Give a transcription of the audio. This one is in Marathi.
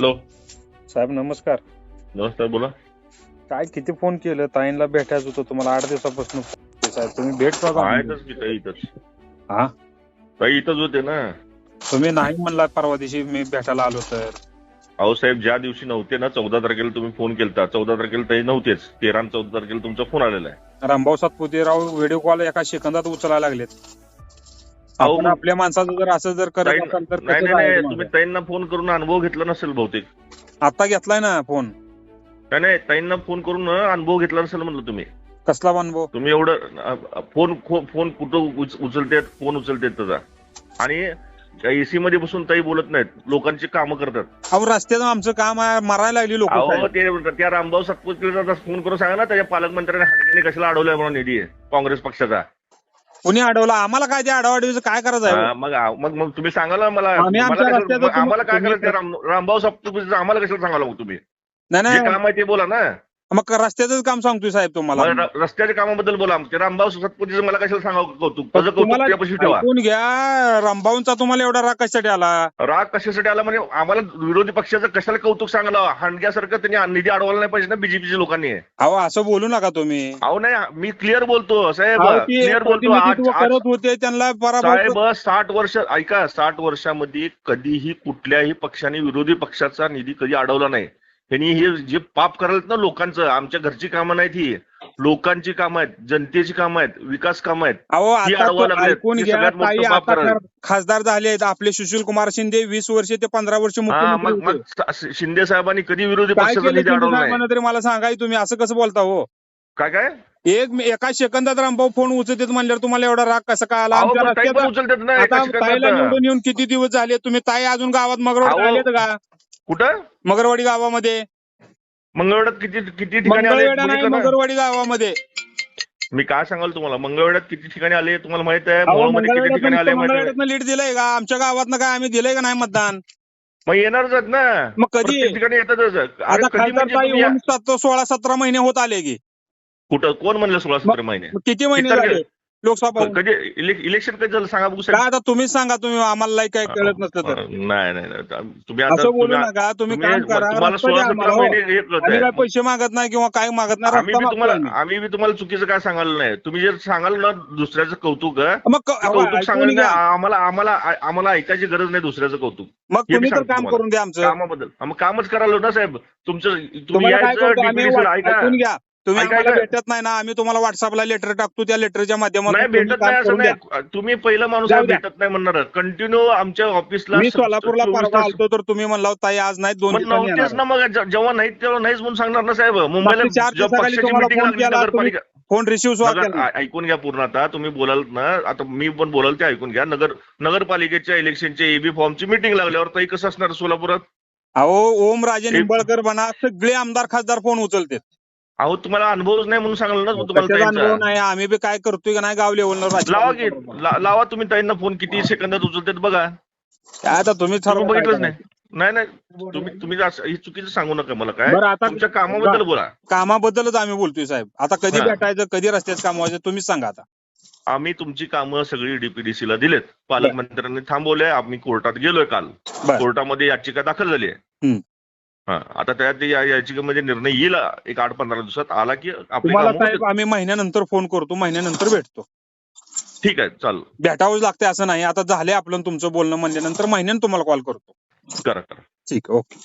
हॅलो. साहेब नमस्कार. नमस्कार बोला. काय किती फोन केलं? ताईंना भेटायचं होतं तुम्हाला आठ दिवसापासून साहेब. तुम्ही भेट आहेतच ताई इथंच. हा? ताई इथंच होते ना. तुम्ही नाही म्हणला परवा दिवशी मी भेटायला आलो तर. अहो साहेब ज्या दिवशी नव्हते ना चौदा तारखेला तुम्ही फोन केलता. चौदा तारखेला ताई नव्हतेच. तेरा आणि चौदा तारखेला तुमचा फोन आलेला आहे. रामभाऊ सातपुतेराव व्हिडिओ कॉल एका सेकंदात उचलायला लागलेत. आपण आपल्या माणसाचं जर असं जर करत असाल तर नाही कसं नाही नाही राहायचं तुम्ही? ताईंना फोन करून अनुभव घेतला नसेल बहुतेक. आता घेतलाय ना फोन. नाही नाही ताईंना फोन करून अनुभव घेतला नसेल म्हणलं तुम्ही. कसला अनुभव? तुम्ही एवढं अ, अ, फोन फोन कुठं उच- उचलतेत फोन उचलतेत त्याचा. आणि एसी मध्ये बसून ताई बोलत नाहीत लोकांची कामं करतात. अहो रस्त्याचं आमचं काम आहे मरायला लागली लोक ते त्या रामभाऊ सातपुतेचा फोन करून सांगा ना त्याच्या पालकमंत्र्यांनी हाडक्याने कशाला अडवलाय म्हणून निधी काँग्रेस पक्षाचा. कुणी अडवलं? आम्हाला काय ते अडवाडीचं काय करायचं आहे? हा, मग मग मग तुम्ही सांगा ना मला आम्ही मला आमच्या कशाला- रस्त्याचं मग आम्हाला काय तुम्ही- करायचं? त्या राम- रामभाऊ सातपुतेचं आम्हाला कशाला सांगायला मग तुम्ही? नाही जे नाही. काम आहे ते बोला ना. मग रस्त्याचं काम सांगतोय साहेब तुम्हाला. मला र- रस्त्याच्या कामाबद्दल बोला. ते रामभाऊ सातपुतेचं मला कशाला सांगावं कौतुक? त्याचं कौतुक तुम्हाला त्यापाशी ठेवा. ऐकून घ्या रामभाऊंचा तुम्हाला एवढा राग कशासाठी आला? राग कशासाठी आला? म्हणजे आम्हाला विरोधी पक्षाचं कशाला कौतुक सांगायला हांडग्यासारखं त्यांनी निधी अडवायला नाही पाहिजे ना बीजेपीच्या लोकांनी. अहो असं बोलू नका तुम्ही. अहो नाही मी क्लिअर बोलतो साहेब. अहो, ते क्लिअर बोलतो. प्रतिनिधित्व आज- आज- करत होते त्यांना पराभव साहेब साठ वर्ष ऐका साठ वर्षामध्ये कधीही कुठल्याही पक्षाने विरोधी पक्षाचा निधी कधी अडवला नाही. त्यांनी हे जे पाप करायला ना लोकांचं आमच्या घरची कामं नाहीत ही लोकांची कामं आहेत जनतेची कामं आहेत विकास कामं आहेत अहो ती आता अडवायला तो लागलेत. ऐकून ती घ्या सगळ्यात मोठं ताई पाप आता करायला. खासदार झाले आहेत आपले सुशील कुमार शिंदे वीस वर्ष ते पंधरा वर्ष हा मुख्यमंत्री मग मग होते. स- शिंदे साहेबांनी कधी विरोधी काय पक्षाचा केलं निधी शिंदे अडवला नाही साहेबांना तरी मला सांगाय तुम्ही असं कसं बोलता हो काय काय एक एका सेकंदात रामभाऊ फोन उचलते म्हणल्यावर तुम्हाला एवढा राग कसा काय आला अहो, आमच्या पण ताई पण रस्त्याचा उचलतात ना आता एका ताईला. निवडून येऊन किती दिवस झाले तुम्ही ताई अजून गावात मगरवाडी अहो, आलेत का कुठं? मगरवाडी गावामध्ये. मंगळवेढ्यात किती किती ठिकाणी आले मंगळवेढा नाही बघितलं ना? मगरवाडी गावामध्ये. मी काय सांगाल तुम्हाला? मंगळवेढ्यात किती ठिकाणी आले तुम्हाला माहीत आहे? अहो, मोहोळमध्ये किती ठिकाणी आले माहीत आहे? मंगळवेढ्यातनं लीड दिलंय का? आमच्या गावातनं काय आम्ही दिलंय का नाही मतदान? मग येणारच आहेत ना. मग कधी? प्रत्येक ठिकाणी येतातच अरे आता कधी खासदार म्हणजे तुम्ही सात- सोळा सतरा महिने होत आले की. कुठं? कोण म्हणलं सोळा सतरा महिने? मग किती महिने किती झाले? लोकसभा होऊन? कधी इले- इलेक्शन कधी झालं सांगा बघू काय आता तुम्हीच सांगा तुम्ही आम्हाला लय काही कळत नसतं तर नाही नाही नाही. तुम्ही आता असं बोलू तुम्ही- नका तुम्ही तुम्ही- काम करा तुम्हाला रस्ता सोळा द्या सतरा आम्हाला, हो. महिने हे कळत आम्ही काय. पैसे मागत नाही किंवा काय मागत नाही आम्ही रस्ता बी तुम्हाला आम्ही. आम्ही बी तुम्हाला चुकीचं काय सांगायला नाही तुम्ही जर सांगाल ना दुसऱ्याचं कौतुक हं, मग क- ते अहो, कौतुक ऐकून घ्या. नाही. आम्हाला आम्हाला आम्हाला ऐकायची गरज नाही दुसऱ्याचं कौतुक मग हे तुम्ही मी तर सांगतो काम तुम्हाला. करून द्या आमचं कामाबद्दल हा, मग कामच करायला ना साहेब तुमचं तुम्ही तुम्हाला काय यायचं करतो आम्ही ऐका ऐकून घ्या तुम्ही ऐका, आम्हाला ऐका. भेटत नाही ना आम्ही तुम्हाला व्हॉट्सअपला लेटर टाकतो त्या लेटरच्या माध्यमातून नाही तुम्ही भेटत काम नाही असं करून द्या. नाही तुम्ही पहिला माणूस जाऊ आहे, द्या. भेटत नाही म्हणणार कंटिन्यू आमच्या ऑफिसला मी सोलापूरला परवा आलतो तर तुम्ही म्हणला होता ताई आज नाही दोन मग दिवसांनी नव्हतेच येणार. ना मग जे- जेव्हा नाहीत तेव्हा नाहीच म्हणून सांगणार ना साहेब मुंबईला मागच्या चार जेव्हा दिवसाखाली पक्षाची तुम्हाला मिटिंग फोन रिसिव्ह सुद्धा नाही. ऐकून घ्या पूर्ण आता तुम्ही बोलाल ना आता मी पण बोलाल ते ऐकून घ्या नगर नगरपालिकेच्या इलेक्शनच्या एबी फॉर्मची मिटिंग लागल्यावर ताई कसं असणार सोलापुरात अहो ओम राजे निंबाळकर म्हणा सगळे आमदार खासदार फोन उचलते अहो तुम्हाला अनुभवच नाही म्हणून सांगलं ना तुम्हाला अनुभव ताईंचा नाही? आम्ही बी काय करतोय का नाही गाव लेवलला लावा की ला- लावा तुम्ही ताईंना फोन किती सेकंदात उचलतात बघा. काय आता तुम्ही तुम्ही ठरवा काय बघितलंच नाही करायचं. नाही. नाही तुम्ही तुम्ही असं- हे चुकीचं सांगू नका मला काय. बरं आता तुमच्या कामाबद्दल बोला. कामाबद्दलच आम्ही बोलतोय साहेब. आता कधी हा. भेटायचं कधी रस्त्याचं काम व्हायचं तुम्हीच सांगा आता. आम्ही तुमची कामं सगळी डीपीडीसी ला दिलेत. पालकमंत्र्यांनी थांबवले आम्ही कोर्टात गेलोय काल. बर. कोर्टामध्ये याचिका दाखल झाली आहे. हा. आता त्यात या याचिकेमध्ये निर्णय येईल एक आठ पंधरा दिवसात. आला की तुम्हाला साहेब. आम्ही महिन्यानंतर फोन करतो महिन्यानंतर भेटतो. ठीक आहे चाल भेटावंच लागते असं नाही. आता झाले आपलं तुमचं बोलणं म्हणल्यानंतर महिन्यानं तुम्हाला कॉल करतो. करा करा. ठीक ओके.